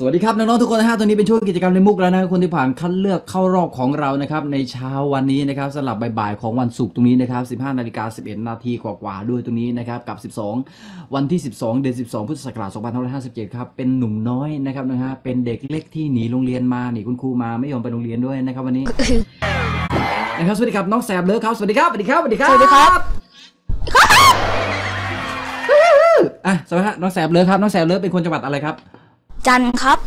สวัสดีครับน้องๆทุกคนนะฮะตอนนี้เป็นช่วงกิจกรรมในมุกแล้วนะครับคนที่ผ่านคัดเลือกเข้ารอบของเรานะครับในเช้าวันนี้นะครับสำหรับบ่ายๆของวันศุกร์ตรงนี้นะครับ 15นาฬิกา11 นาทีกว่าๆด้วยตรงนี้นะครับกับ 12 วันที่ 12 เดือน 12 พุทธศักราช2557 ครับเป็นหนุ่มน้อยนะครับนะฮะเป็นเด็กเล็กที่หนีโรงเรียนมาหนีคุณครูมาไม่ยอมไปโรงเรียนด้วยนะครับวันนี้นะครับสวัสดีครับน้องแสบเลยครับสวัสดีครับสวัสดีครับสวัสดีครับสวัสดีครับอะสวัสดีครับน้องแสบเลยครับน้องแสบเลยเป็นคนจังหวัดอะไรครับ จันทร์ครับ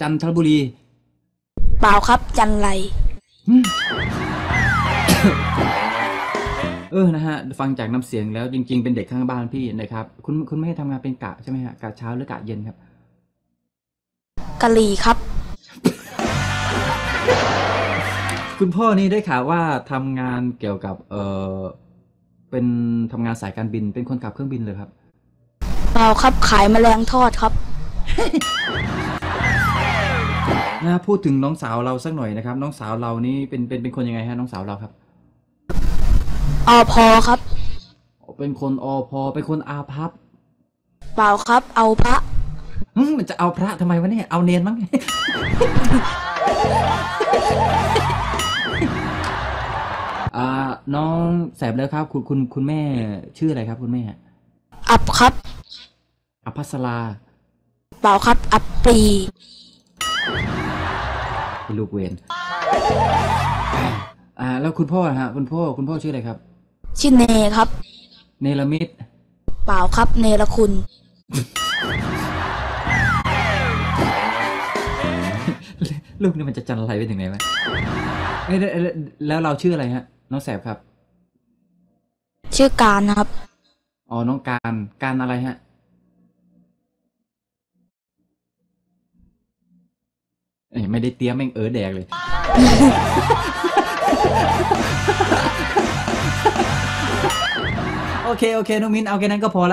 จันทบุรีเปล่าครับ จันไรเออ นะฮะ ฟังจากน้ำเสียงแล้วจริง ๆ เป็นเด็กข้างบ้านพี่นะครับ คุณคุณไม่ทำงานเป็นกะใช่ไหมฮะ กะเช้าหรือกะเย็นครับ กะหรี่ครับ คุณพ่อนี่ได้ข่าวว่าทำงานเกี่ยวกับ เออเป็นทำงานสายการบิน เป็นคนขับเครื่องบินเลยครับ เปล่าครับ ขายแมลงทอดครับ นะพูดถึงน้องสาวเราสักหน่อยนะครับ น้องสาวเรานี่เป็นเป็นเป็นคนยังไงฮะน้องสาวเราครับอพอครับ เป็นคนอพอเป็นคนอาภัพเปล่าครับ เอาพระหึมันจะเอาพระทำไมวะเนี่ยเอาเนนมั้ง อ่าน้องแสบแล้วครับ คุณคุณคุณแม่ชื่ออะไรครับ คุณแม่อับครับ อภัสรา เปล่าครับ อับปรีเป็นลูกเวนอ่า แล้วคุณพ่อนะฮะ คุณพ่อ คุณพ่อชื่ออะไรครับ ชื่อเนครับ เนลมิตเปล่าครับ เนรคุณ ลูกนี่มันจะจันอะไรไปถึงไหนวะเอ้ยแล้วแล้วแล้วเราชื่ออะไรฮะ น้องแสบครับ ชื่อการนะครับ อ๋อ น้องการ การอะไรฮะ เอ้ย ไม่ได้เตี้ยแม่งเออแดกเลย โอเค โอเคน้องมินเอาแค่นั้นก็พอละ